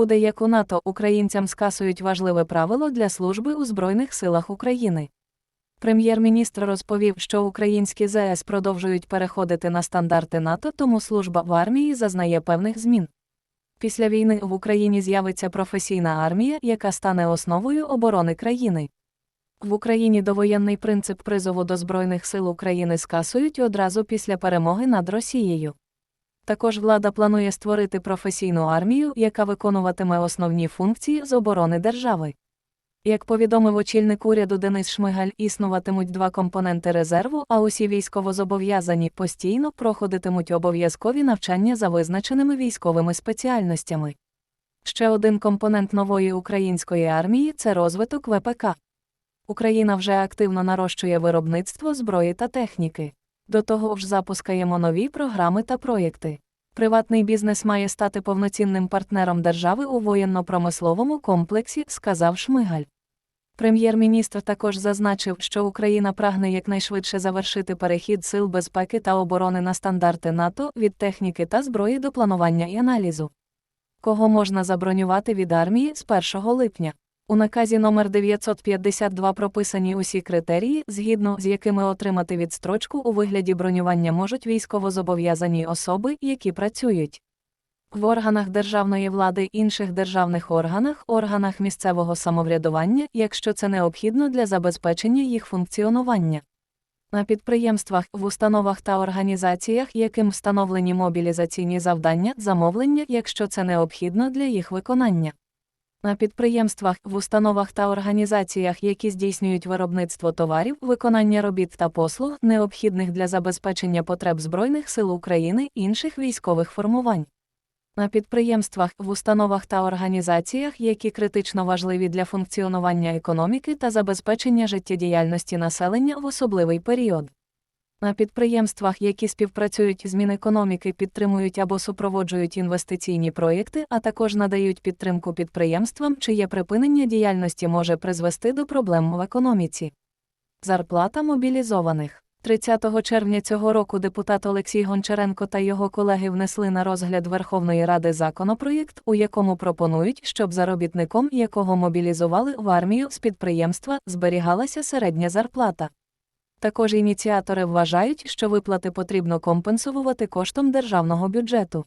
буде як у НАТО, українцям скасують важливе правило для служби у Збройних силах України. Прем'єр-міністр розповів, що українські ЗС продовжують переходити на стандарти НАТО, тому служба в армії зазнає певних змін. Після війни в Україні з'явиться професійна армія, яка стане основою оборони країни. В Україні довоєнний принцип призову до Збройних сил України скасують одразу після перемоги над Росією. Також влада планує створити професійну армію, яка виконуватиме основні функції з оборони держави. Як повідомив очільник уряду Денис Шмигаль, існуватимуть два компоненти резерву, а усі військовозобов'язані постійно проходитимуть обов'язкові навчання за визначеними військовими спеціальностями. Ще один компонент нової української армії це розвиток ВПК. Україна вже активно нарощує виробництво зброї та техніки. До того ж запускаємо нові програми та проєкти. Приватний бізнес має стати повноцінним партнером держави у воєнно-промисловому комплексі, сказав Шмигаль. Прем'єр-міністр також зазначив, що Україна прагне якнайшвидше завершити перехід сил безпеки та оборони на стандарти НАТО від техніки та зброї до планування і аналізу. Кого можна забронювати від армії з 1 липня? У наказі номер 952 прописані усі критерії, згідно з якими отримати відстрочку у вигляді бронювання можуть військовозобов'язані особи, які працюють в органах державної влади, інших державних органах, органах місцевого самоврядування, якщо це необхідно для забезпечення їх функціонування. На підприємствах, в установах та організаціях, яким встановлені мобілізаційні завдання, замовлення, якщо це необхідно для їх виконання. На підприємствах, в установах та організаціях, які здійснюють виробництво товарів, виконання робіт та послуг, необхідних для забезпечення потреб Збройних сил України інших військових формувань. На підприємствах, в установах та організаціях, які критично важливі для функціонування економіки та забезпечення життєдіяльності населення в особливий період. На підприємствах, які співпрацюють з Мінекономіки, підтримують або супроводжують інвестиційні проєкти, а також надають підтримку підприємствам, чиє припинення діяльності може призвести до проблем в економіці. Зарплата мобілізованих. 30 червня цього року депутат Олексій Гончаренко та його колеги внесли на розгляд Верховної Ради законопроєкт, у якому пропонують, щоб заробітником, якого мобілізували в армію з підприємства, зберігалася середня зарплата. Також ініціатори вважають, що виплати потрібно компенсувати коштом державного бюджету.